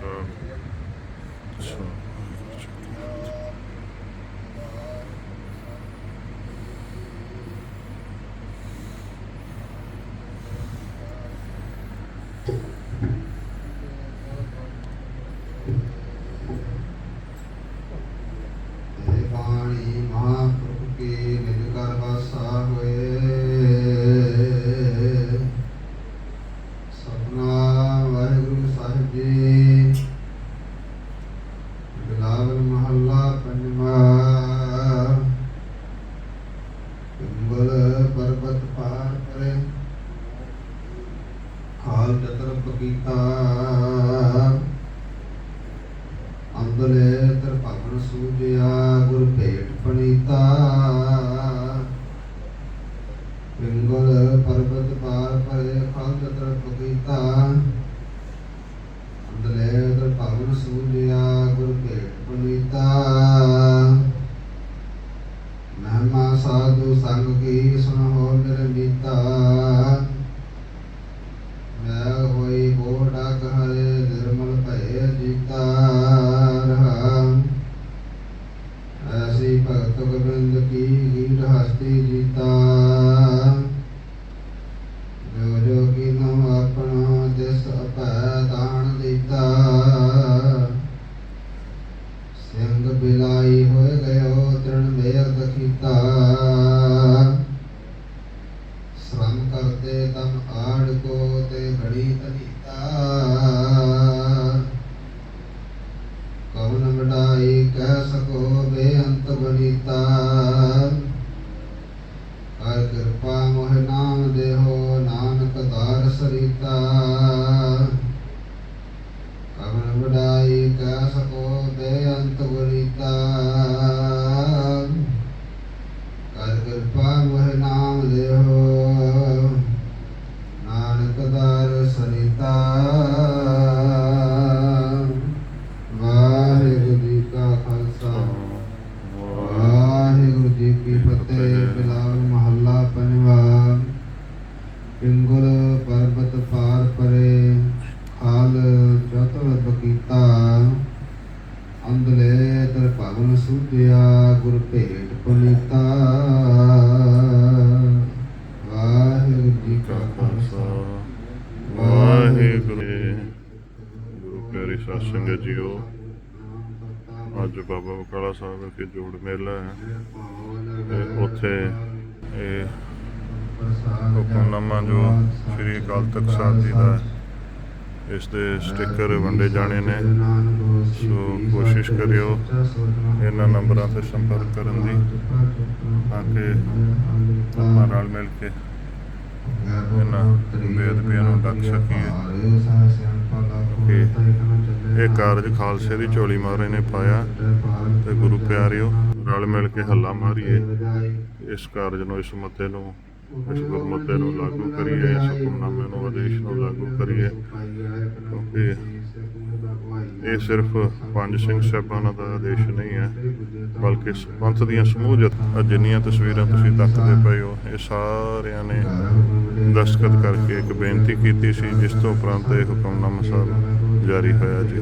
Tamam. Çok, çok. ਖਾਲ ਚਤਰ ਅੰਦਲੇ ਤਰ ਭਗਨ ਸੂਜਿਆ ਗੁਰ ਭੇਟ ਪਣੀਤਾ ਪਿੰਗਲ ਪਰਬਤ ਪਾਰ ਪਰੇ ਖਾਲ ਚਤਰ ਪਕੀਤਾ ਅੰਦਲੇ ਤਰ ਭਗਨ ਸੂਜਿਆ ਗੁਰ ਭੇਟ ਪਣੀਤਾ ਮਹਿਮਾ ਸਾਧੂ ਸੰਗ ਕੀ ਸੁਨ ਹੋ ਮੇਰੇ ਭਗਤ ਕੀ ਗੀਤ ਹਸਤੀ ਜੀਤਾ। ਜੋ ਜੋ ਨਮ ਆਪਣਾ ਦਿਸ ਅਪੈ ਦਾਨ ਦਿੱਤਾ। ਸਿੰਘ ਬਿਲਾਈ ਹੋਏ ਗਇਓ ਤ੍ਰਿਣ ਮੇਰ ਕੀਤਾ। ਸ਼ਰਮ ਕਰਦੇ ਤਮ ਆੜ ਕੋ ਤੇ ਘੜੀ ਤਨੀਤਾ ਕਿਰਪਾ ਮੋਹ ਨਾਮ ਦੇਹੋ ਨਾਨਕ ਦਾਰ ਸਰਿਤਾ। ਵਾਹਿਗੁਰੂ ਜੀ ਕਾ ਖਾਲਸਾ। ਵਾਹਿਗੁਰੂ ਜੀ ਕੀ ਫਤਿਹ ਬਿਲਾਵਲ ਮਹੱਲਾ ਪੰਜਵਾ। ਪਿੰਗੁਲ ਪਰਬਤ ਪਾਰ ਪਰੇ, ਖਾਲ ਚਤੁਰ ਬਕੀਤਾ। ਅੰਦਲੇ ਤਰ ਭਵਨ ਸੁਧਿਆ ਗੁਰ ਭੇਟ ਪੁਨੀਤਾ। ਪਿਆਰੀ ਸਾਧ ਸੰਗਤ ਜੀਓ। ਅੱਜ ਬਾਬਾ ਬਕਾਲਾ ਸਾਹਿਬ ਵਿਖੇ ਜੋੜ ਮੇਲਾ ਹੈ। ਤੇ ਉੱਥੇ ਇਹ ਹੁਕਮਨਾਮਾ ਜੋ ਸ੍ਰੀ ਅਕਾਲ ਤਖਤ ਸਾਹਿਬ ਜੀ ਦਾ ਹੈ, ਇਸ ਦੇ ਸਟicker ਵੰਡੇ ਜਾਣੇ ਨੇ। ਸੋ ਕੋਸ਼ਿਸ਼ ਕਰਿਓ ਇਹਨਾਂ ਨੰਬਰਾਂ ਤੇ ਸੰਪਰਕ ਕਰਨ ਦੀ, ਤਾਂ ਕਿ ਆਪਾਂ ਰਲ ਮਿਲ ਕੇ ਇਹਨਾਂ ਬੇਅਦਬੀਆਂ ਨੂੰ ਡੱਕ ਸਕੀਏ। ਕਿ ਇਹ ਕਾਰਜ ਖਾਲਸੇ ਦੀ ਝੋਲੀ ਮਾਰੇ ਨੇ ਪਾਇਆ ਤੇ ਗੁਰੂ ਪਿਆਰਿਓ, ਰਲ ਮਿਲ ਕੇ ਹੱਲਾ ਮਾਰੀਏ। ਇਸ ਕਾਰਜ ਨੂੰ, ਇਸ ਮਤੇ ਨੂੰ, ਇਸ ਗੁਰਮਤੇ ਨੂੰ ਲਾਗੂ ਕਰੀਏ, ਇਸ ਹੁਕਮਨਾਮੇ ਨੂੰ, ਆਦੇਸ਼ ਨੂੰ ਲਾਗੂ ਕਰੀਏ। ਕਿਉਂਕਿ ਇਹ ਸਿਰਫ ਪੰਜ ਸਿੰਘ ਸਾਹਿਬਾਨਾਂ ਦਾ ਆਦੇਸ਼ ਨਹੀਂ ਹੈ, ਬਲਕਿ ਪੰਥ ਦੀਆਂ ਸਮੂਹ ਜਿੰਨੀਆਂ ਤਸਵੀਰਾਂ ਤੁਸੀਂ ਤੱਕਦੇ ਪਏ ਹੋ, ਇਹ ਸਾਰਿਆਂ ਨੇ ਦਸਤਖਤ ਕਰਕੇ ਇੱਕ ਬੇਨਤੀ ਕੀਤੀ ਸੀ, ਜਿਸ ਤੋਂ ਉਪਰੰਤ ਇਹ ਹੁਕਮਨਾਮਾ ਸਾਹਿਬ ਜਾਰੀ ਹੋਇਆ ਜੀ।